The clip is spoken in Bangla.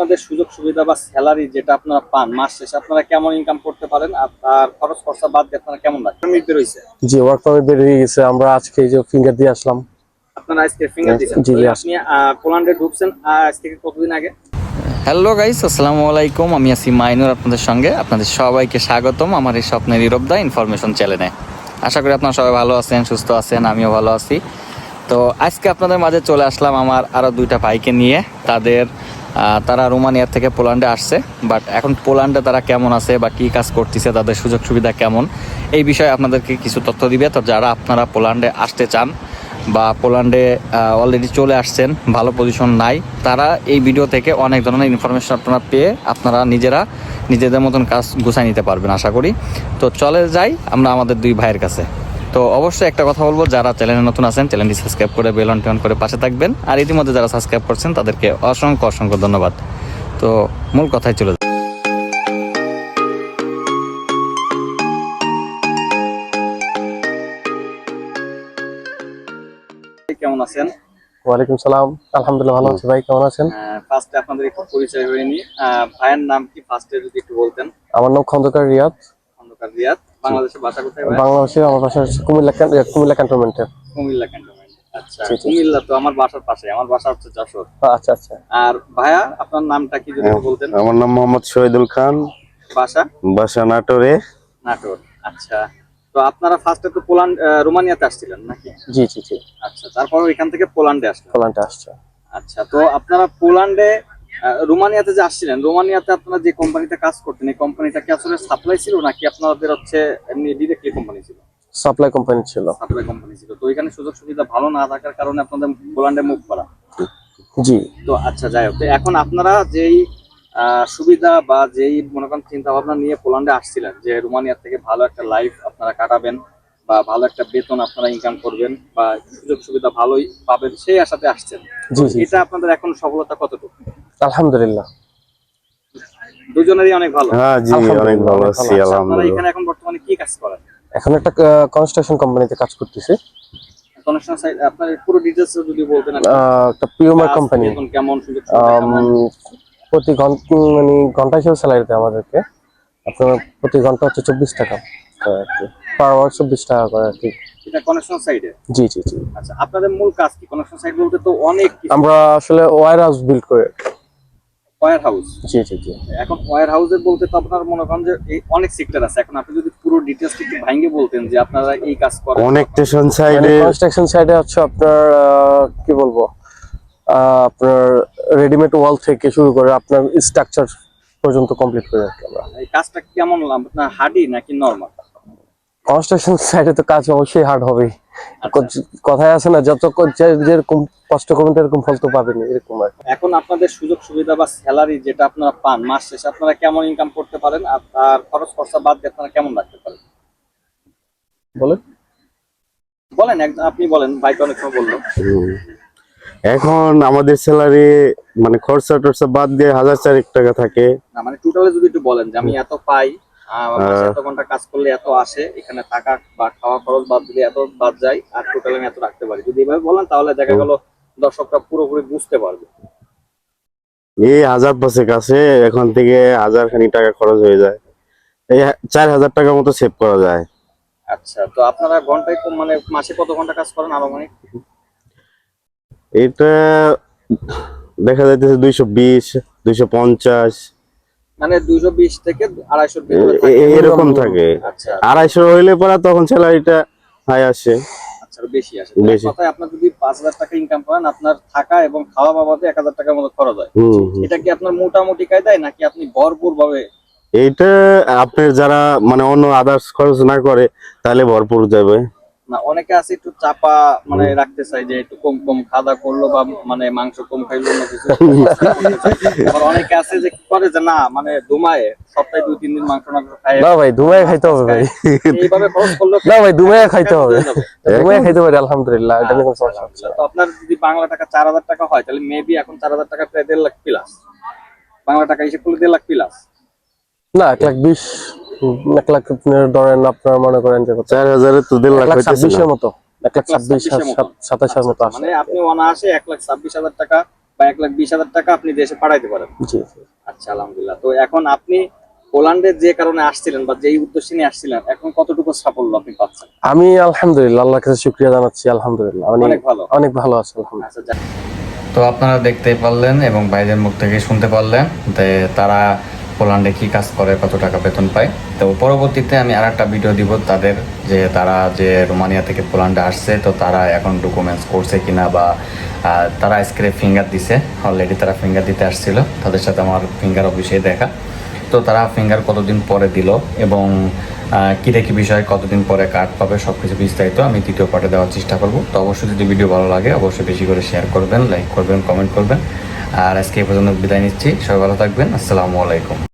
আপনাদের সুযোগ সুবিধা বা স্যালারি যেটা আপনারা পান মাস শেষে আপনারা কেমন ইনকাম করতে পারেন আর তার খরচ খরচা বাদ দিয়ে আপনারা কেমন রাখেন মিট বেরোইছে জি ওয়ার্ক পারমিট বের হয়ে গেছে। আমরা আজকে এই যে ফিঙ্গার দিয়ে আসলাম। আপনারা আজকে ফিঙ্গার দিয়েছেন। জি, আপনি পোল্যান্ডে ঢুকছেন আজ থেকে কতদিন আগে? হ্যালো গাইস আসসালামু আলাইকুম। আমি আছি মাইনুর আপনাদের সঙ্গে। আপনাদের সবাইকে স্বাগতম আমার এই স্বপ্নের ইরবদা ইনফরমেশন চ্যানেলে আশা করি আপনারা সবাই ভালো আছেন সুস্থ আছেন আমিও ভালো আছি। তো আজকে আপনাদের মাঝে চলে আসলাম আমার আরও দুইটা ভাইকে নিয়ে। তাদের তারা রোমানিয়ার থেকে পোল্যান্ডে আসছে বাট এখন পোল্যান্ডে তারা কেমন আছে বা কী কাজ করতেছে, তাদের সুযোগ সুবিধা কেমন, এই বিষয়ে আপনাদেরকে কিছু তথ্য দিবে। তো যারা আপনারা পোল্যান্ডে আসতে চান বা পোল্যান্ডে অলরেডি চলে আসছেন, ভালো পজিশন নাই, তারা এই ভিডিও থেকে অনেক ধরনের ইনফরমেশন আপনারা পেয়ে আপনারা নিজেরা নিজেদের মতন কাজ গুছাই নিতে পারবেন, আশা করি। তো চলে যাই আমরা আমাদের দুই ভাইয়ের কাছে। তো অবশ্যই একটা কথা বলব যারা চ্যানেলে নতুন আছেন চ্যানেলটি সাবস্ক্রাইব করে বেল অন করে পাশে থাকবেন। আর ইতিমধ্যে যারা সাবস্ক্রাইব করছেন তাদেরকে অসংখ্য অসংখ্য ধন্যবাদ। তো মূল কথায় চলে যাই। কেমন আছেন? ওয়ালাইকুম সালাম। আলহামদুলিল্লাহ ভালো আছি। ভাই কেমন আছেন? ফার্স্টে আপনাদের একটু পরিচয় হয়ে নি আহ, ভাইয়ের নাম কি? ফার্স্টে যদি একটু বলতেন। আমার নাম খন্দকার রিয়াদ। খন্দকার রিয়াদ। বাংলাদেশের বাসা কোথায় ভাই? বাংলাদেশে আমার বাসা হচ্ছে কুমিল্লা কুমিল্লা ক্যান্টনমেন্টে কুমিল্লা ক্যান্টনমেন্ট আচ্ছা জি, জি। কুমিল্লা তো আমার বাসার পাশে আমার বাসা হচ্ছে যশোর। আচ্ছা আচ্ছা। আর ভাইয়া আপনার নামটা কি যদি বলতেন? আমার নাম মোহাম্মদ শহীদুল খান। বাসা? বাসা নাটোরে। নাটোর আচ্ছা। তো আপনারা ফার্স্টে তো পোল্যান্ড রোমানিয়াতে আসছিলেন নাকি? জি জি জি। আচ্ছা তারপর এখান থেকে পোল্যান্ডে আসলেন। পোল্যান্ডে আসছে। আচ্ছা তো আপনারা পোল্যান্ডে রোমানিয়াতে যে আসছিলেন রোমানিয়াতে আপনারা যে কোম্পানিতে কাজ করতেন এই কোম্পানিটা কি আসলে সাপ্লাই ছিল নাকি আপনাদের হচ্ছে এমনি ডিরেক্টলি কোম্পানি ছিল? সাপ্লাই কোম্পানি ছিল। সাপ্লাই কোম্পানি ছিল। তো এখানে সুযোগ সুবিধা ভালো না থাকার কারণে আপনাদের পোল্যান্ডে মুভ করা। জি। তো আচ্ছা যাই হোক। এখন আপনারা যেই সুবিধা বা যেই মনে করেন চিন্তা ভাবনা নিয়ে পোল্যান্ডে আসছিলেন যে রোমানিয়া থেকে ভালো একটা লাইফ আপনারা কাটাবেন বা ভালো একটা বেতন আপনারা ইনকাম করবেন বা সুযোগ সুবিধা ভালোই পাবেন সেই আশাতে আসছেন। এটা আপনাদের এখন সফলতা কতটুকু? আলহামদুলিল্লাহ। দুজনেরই অনেক ভালো। হ্যাঁ জি অনেক ভালো আছি আলহামদুলিল্লাহ। এখানে এখন বর্তমানে কি কাজ করেন? এখন একটা কনস্ট্রাকশন কোম্পানিতে কাজ করতেছি। আপনার পুরো ডিটেলস যদি বলতেন আর কি। আহ, একটা পিওমার কোম্পানি কেমন সুযোগ সুবিধা কেমন? প্রতি ঘণ্টা মানে ঘণ্টা হিসেবে স্যালারি দেয় আমাদেরকে। আপনার প্রতি ঘণ্টা হচ্ছে চব্বিশ টাকা আর কি। পার আওয়ার চব্বিশ টাকা করে আর কি। এটা কানেকশন সাইডে জি জি জি। আচ্ছা আপনাদের মূল কাজ কি? কানেকশন সাইড বলতে তো অনেক আমরা আসলে ওয়ার হাউস বিল্ড করে ওয়্যার হাউস। জি জি জি। এখন ওয়্যার হাউসের বলতে তো আপনার মনে করেন যে এই অনেক সেক্টর আছে। এখন আপনি যদি পুরো ডিটেলস একটু ভাঙ্গে বলতেন যে আপনারা এই কাজ করেন। মানে সাইডে কনস্ট্রাকশন সাইডে হচ্ছে আপনার আহ, কি বলব? আহ, আপনার রেডিমেড ওয়াল থেকে শুরু করে আপনার স্ট্রাকচার পর্যন্ত কমপ্লিট করে রাখি আমরা। এই কাজটা কেমন আপনার হার্ডি নাকি নরমাল কনস্ট্রাকশন সাইডে তো কাজ অবশ্যই হার্ড হবেই। কথায় আছে না যত যেরকম কষ্ট করবেন এরকম ফল তো পাবেন এরকম আর এখন আপনাদের সুযোগ সুবিধা বা স্যালারি যেটা আপনারা পান মাস শেষে আপনারা কেমন ইনকাম করতে পারেন? আর তার খরচ খরচা বাদ দিয়ে আপনারা কেমন রাখতে পারেন? বলেন। বলেন আপনি বলেন ভাইকে অনেক সময় বলল। এখন আমাদের স্যালারি মানে খরচা টরচা বাদ দিয়ে হাজার চারেক টাকা থাকে। না মানে টোটালে যদি একটু বলেন যে আমি এত পাই ঘণ্টা কাজ করলে এত আসে এখানে থাকা বা খাওয়া খরচ বাদ দিলে এত বাদ যায় আর টোটালে আমি এত রাখতে পারি। যদি এভাবে বলেন তাহলে দেখা গেল দর্শকরা পুরোপুরি বুঝতে পারবে। এই হাজার পাঁচেক আছে এখন থেকে হাজার খানি টাকা খরচ হয়ে যায়। এই চার হাজার টাকার মতো সেভ করা যায়। আচ্ছা তো আপনারা ঘন্টায় মানে মাসে কত ঘণ্টা কাজ করেন আনুমানিক? এটা দেখা যাইতেছে দুইশো বিশ দুইশো পঞ্চাশ। মানে দুইশো বিশ থেকে আড়াইশোর ভিতরে থাকে। এরকম থাকে আচ্ছা হইলে পরে তখন স্যালারিটা হাই আসে আচ্ছা বেশি আসে। কথায় যদি পাঁচ হাজার টাকা ইনকাম করেন আপনার থাকা এবং খাওয়া টাকার মতো খরচ হয়। এটা কি আপনার মোটামুটি কায়দায় নাকি আপনি ভরপুর ভাবে এইটা আপনার যারা মানে অন্য আদার্স খরচ না করে তাহলে ভরপুর যাবে না অনেকে আছে একটু চাপা মানে রাখতে চাই যে একটু কম কম খাওয়া করল বা মানে মাংস কম খাইলো অন্য কিছু। আবার অনেকে আছে যে কি করে যে না মানে দুমায়ে সপ্তাহে দুই তিন দিন মাংস মাংস খায়। না ভাই দুমায় খাইতে হবে ভাই। এইভাবে খরচ করলে না ভাই দুমায় খাইতে হবে। দুমায় খাইতে পারি আলহামদুলিল্লাহ এটা কোনো সমস্যা হচ্ছে তো আপনার যদি বাংলা টাকা চার হাজার টাকা হয় তাহলে মেবি এখন চার হাজার টাকা প্রায় দেড় লাখ প্লাস বাংলা টাকা হিসেব করলে দেড় লাখ প্লাস না এক লাখ বিশ। হুম, এক লাখ ধরেন আপনার মনে করেন যে চার হাজারে তো দেড় লাখ ছাব্বিশের মতো এক লাখ ছাব্বিশ মতো। সাতাশের মতো আসে। মানে আপনি অনায়াসে এক লাখ ছাব্বিশ হাজার টাকা বা এক লাখ বিশ হাজার টাকা আপনি দেশে পাঠাইতে পারেন। আচ্ছা আলহামদুলিল্লাহ। তো এখন আপনি পোল্যান্ডে যে কারণে আসছিলেন বা যেই উদ্দেশ্য নিয়ে আসছিলেন এখন কতটুকু সাফল্য আপনি পাচ্ছেন? আমি আলহামদুলিল্লাহ আল্লাহর কাছে শুক্রিয়া জানাচ্ছি আলহামদুলিল্লাহ। অনেক ভালো। অনেক ভালো আছে আলহামদুলিল্লাহ। আচ্ছা যাক। তো আপনারা দেখতেই পারলেন এবং বাইরের মুখ থেকে শুনতে পারলেন যে তারা পোল্যান্ডে কি কাজ করে, কত টাকা বেতন পায়। তো পরবর্তীতে আমি আর একটা ভিডিও দিব তাদের, যে তারা যে রোমানিয়া থেকে পোল্যান্ডে আসছে, তো তারা এখন ডকুমেন্টস করছে কিনা বা তারা আজকে ফিঙ্গার দিছে অলরেডি তারা ফিঙ্গার দিতে আসছিল। তাদের সাথে আমার ফিঙ্গার অফিসে দেখা। তো তারা ফিঙ্গার কতদিন পরে দিল এবং কি দেখি বিষয়, কতদিন পরে কার্ড পাবে সব কিছু বিস্তারিত আমি দ্বিতীয় পার্টে দেওয়ার চেষ্টা করব। তো অবশ্যই যদি ভিডিও ভালো লাগে, অবশ্যই বেশি করে শেয়ার করবেন লাইক করবেন কমেন্ট করবেন। আর আজকে এই পর্যন্ত বিদায় নিচ্ছি। সবাই ভালো থাকবেন। আসসালামু আলাইকুম।